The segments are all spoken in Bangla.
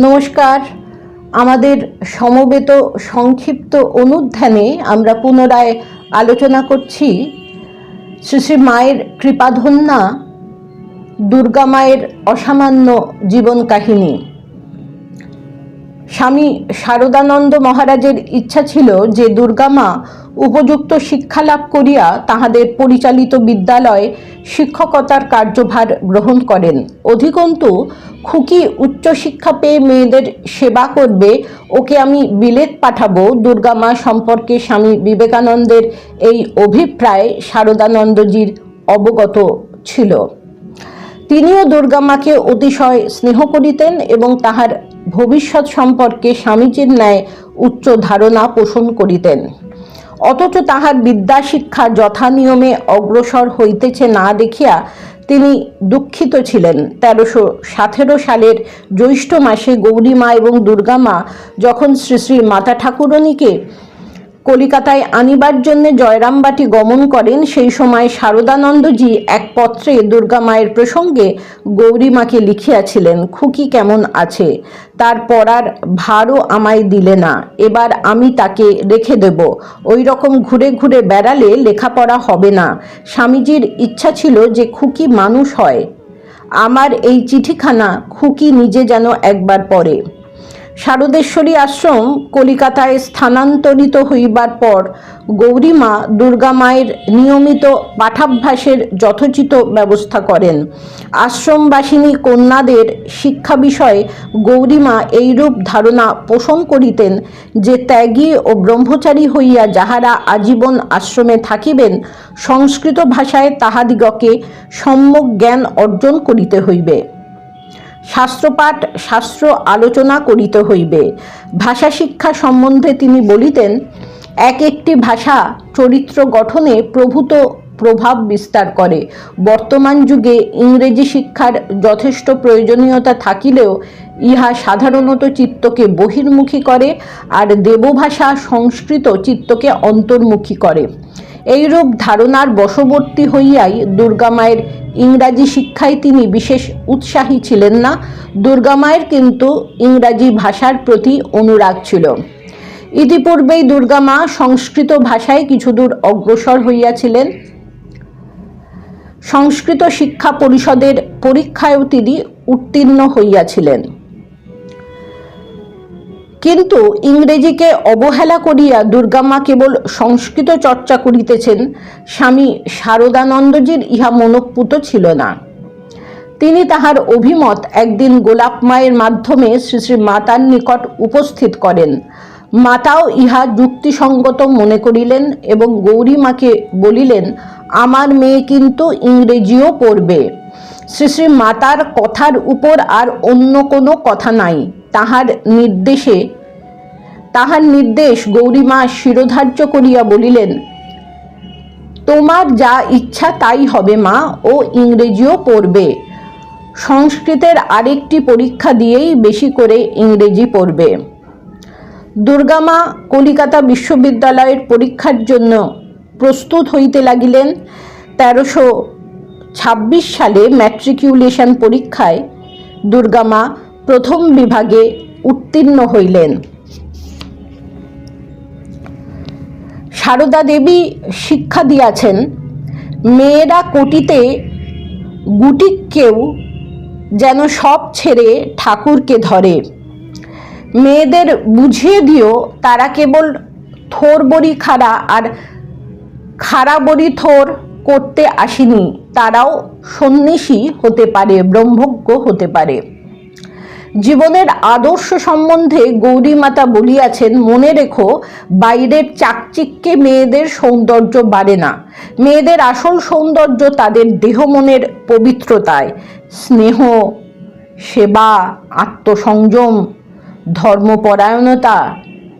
নমস্কার। আমাদের সমবেত সংক্ষিপ্ত অনুধ্যানে আমরা পুনরায় আলোচনা করছি শ্রী শ্রী মায়ের কৃপাধন্যা, দুর্গা মায়ের অসামান্য জীবন কাহিনী। স্বামী শারদানন্দ মহারাজের ইচ্ছা ছিল যে দুর্গামা উপযুক্ত শিক্ষা লাভ করিয়া তাহাদের পরিচালিত বিদ্যালয়ে শিক্ষকতার কার্যভার গ্রহণ করেন। অধিকন্তু, খুকি উচ্চশিক্ষা পেয়ে মেয়েদের সেবা করবে, ওকে আমি বিলেত পাঠাবো। দুর্গামা সম্পর্কে স্বামী বিবেকানন্দের এই অভিপ্রায় শারদানন্দজির অবগত ছিল। তিনিও দুর্গামাকে অতিশয় স্নেহ করিতেন এবং তাহার ভবিষ্যৎ সম্পর্কে স্বামীজির ন্যায় উচ্চ ধারণা পোষণ করিতেন। অথচ তাহার বিদ্যা শিক্ষা যথানিয়মে অগ্রসর হইতেছে না দেখিয়া তিনি দুঃখিত ছিলেন। তেরোশো সাতেরো সালের জ্যৈষ্ঠ মাসে গৌরীমা এবং দুর্গামা যখন শ্রী শ্রী মাতা ঠাকুরণীকে কলিকাতায় আনিবার জন্য জয়রামবাটি গমন করেন, সেই সময় শারদানন্দজি এক পত্রে দুর্গা মায়ের প্রসঙ্গে গৌরীমাকে লিখিয়াছিলেন, খুকি কেমন আছে? তার পড়ার ভারও আমায় দিলে না, এবার আমি তাকে রেখে দেব। ওই রকম ঘুরে ঘুরে বেড়ালে লেখাপড়া হবে না। স্বামীজির ইচ্ছা ছিল যে খুকি মানুষ হয়। আমার এই চিঠিখানা খুকি নিজে যেন একবার পড়ে। শারদেশ্বরী আশ্রম কলিকাতায় স্থানান্তরিত হইবার পর গৌরীমা দুর্গা মায়ের নিয়মিত পাঠাভ্যাসের যথোচিত ব্যবস্থা করেন। আশ্রমবাসিনী কন্যাদের শিক্ষা বিষয়ে গৌরীমা এইরূপ ধারণা পোষণ করিতেন যে ত্যাগী ও ব্রহ্মচারী হইয়া যাহারা আজীবন আশ্রমে থাকিবেন, সংস্কৃত ভাষায় তাহাদিগকে সম্যক জ্ঞান অর্জন করিতে হইবে। শাস্ত্রপাঠ, শাস্ত্র আলোচনা করিতে হইবে। ভাষা শিক্ষা সম্বন্ধে তিনি বলিতেন, এক একটি ভাষা চরিত্র গঠনে প্রভূত প্রভাব বিস্তার করে। বর্তমান যুগে ইংরেজি শিক্ষার যথেষ্ট প্রয়োজনীয়তা থাকিলেও ইহা সাধারণত চিত্তকে বহির্মুখী করে আর দেবভাষা সংস্কৃত চিত্তকে অন্তর্মুখী করে। এইরূপ ধারণার বশবর্তী হইয়াই দুর্গা মায়ের ইংরাজি শিক্ষায় তিনি বিশেষ উৎসাহী ছিলেন না। দুর্গা মায়ের কিন্তু ইংরাজি ভাষার প্রতি অনুরাগ ছিল। ইতিপূর্বেই দুর্গা মা সংস্কৃত ভাষায় কিছুদূর অগ্রসর হইয়াছিলেন। সংস্কৃত শিক্ষা পরিষদের পরীক্ষায়ও তিনি উত্তীর্ণ হইয়াছিলেন। কিন্তু ইংরেজিকে অবহেলা করিয়া দুর্গামা কেবল সংস্কৃত চর্চা করিতেছেন, স্বামী শারদানন্দজির ইহা মনঃপুত ছিল না। তিনি তাহার অভিমত একদিন গোলাপ মায়ের মাধ্যমে শ্রী শ্রী মাতার নিকট উপস্থিত করেন। মাতাও ইহা যুক্তিসঙ্গত মনে করিলেন এবং গৌরীমাকে বলিলেন আমার মেয়ে কিন্তু ইংরেজিও পড়বে। শ্রী শ্রী মাতার কথার উপর আর অন্য কোনো কথা নাই। তাহার নির্দেশে, তাহার নির্দেশ গৌরীমা শিরোধার্য করিয়া বলিলেন, তোমার যা ইচ্ছা তাই হবে মা, ও ইংরেজিও পড়বে। সংস্কৃতের আরেকটি পরীক্ষা দিয়েই বেশি করে ইংরেজি পড়বে। দুর্গামা কলিকাতা বিশ্ববিদ্যালয়ের পরীক্ষার জন্য প্রস্তুত হইতে লাগিলেন। তেরোশো ছাব্বিশ সালে ম্যাট্রিকিউলেশন পরীক্ষায় দুর্গামা প্রথম বিভাগে উত্তীর্ণ হইলেন। সারদা দেবী শিক্ষা দিয়াছেন, মেয়েরা কোটিতে গুটিকেও যেন সব ছেড়ে ঠাকুরকে ধরে। মেয়েদের বুঝিয়ে দিও, তারা কেবল থোর বড়ি খাড়া আর খাড়া বড়ি থোর করতে আসেনি। তারাও সন্ন্যাসী হতে পারে, ব্রহ্মজ্ঞ হতে পারে। জীবনের আদর্শ সম্বন্ধে গৌরী মাতা বলিয়াছেন, মনে রেখো, বাইরের চাকচিক্যে মেয়েদের সৌন্দর্য বাড়ে না। মেয়েদের আসল সৌন্দর্য তাদের দেহ মনের পবিত্রতায়। স্নেহ, সেবা, আত্মসংযম, ধর্মপরায়ণতা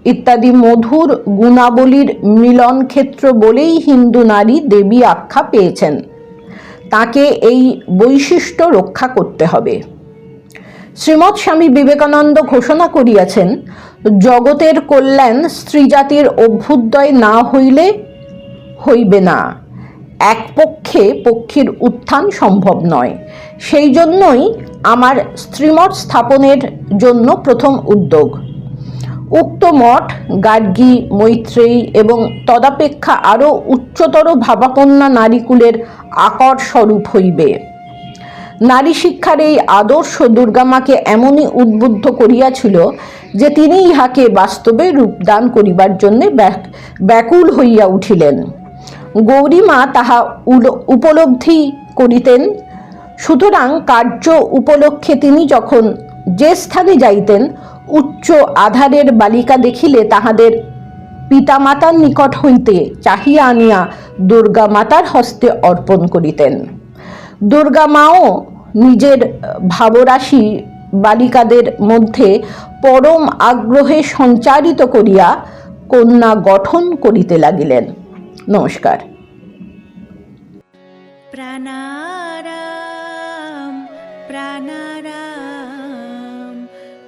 ইত্যাদি মধুর গুণাবলীর মিলন ক্ষেত্র বলেই হিন্দু নারী দেবী আখ্যা পেয়েছেন। তাকে এই বৈশিষ্ট্য রক্ষা করতে হবে। শ্রীমৎ স্বামী বিবেকানন্দ ঘোষণা করিয়াছেন, জগতের কল্যাণ স্ত্রীজাতির অভ্যুদয় না হইলে হইবে না। এক পক্ষে পক্ষীর উত্থান সম্ভব নয়। সেই জন্যই আমার স্ত্রীমঠ স্থাপনের জন্য প্রথম উদ্যোগ। উক্ত মঠ, গার্গী, মৈত্রেয়ী এবং তদাপেক্ষা আরও উচ্চতর ভাবাপন্না নারীকুলের আকর স্বরূপ হইবে। নারী শিক্ষার এই আদর্শ দুর্গামাকে এমনই উদ্বুদ্ধ করিয়াছিল যে তিনি ইহাকে বাস্তবে রূপদান করিবার জন্যে ব্যাক- ব্যাকুল হইয়া উঠিলেন। গৌরীমা তাহা উপলব্ধি করিতেন। সুতরাং কার্য উপলক্ষে তিনি যখন যে স্থানে যাইতেন উচ্চ আধারের বালিকা দেখিলে তাহাদের পিতামাতার নিকট হইতে চাহিয়া আনিয়া দুর্গা মাতার হস্তে অর্পণ করিতেন। দুর্গা মাও নিজের ভাবরাশি বালিকাদের মধ্যে পরম আগ্রহে সঞ্চারিত করিয়া কন্যা গঠন করিতে লাগিলেন। নমস্কার। প্রাণারাম প্রাণারাম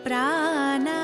প্রা I know.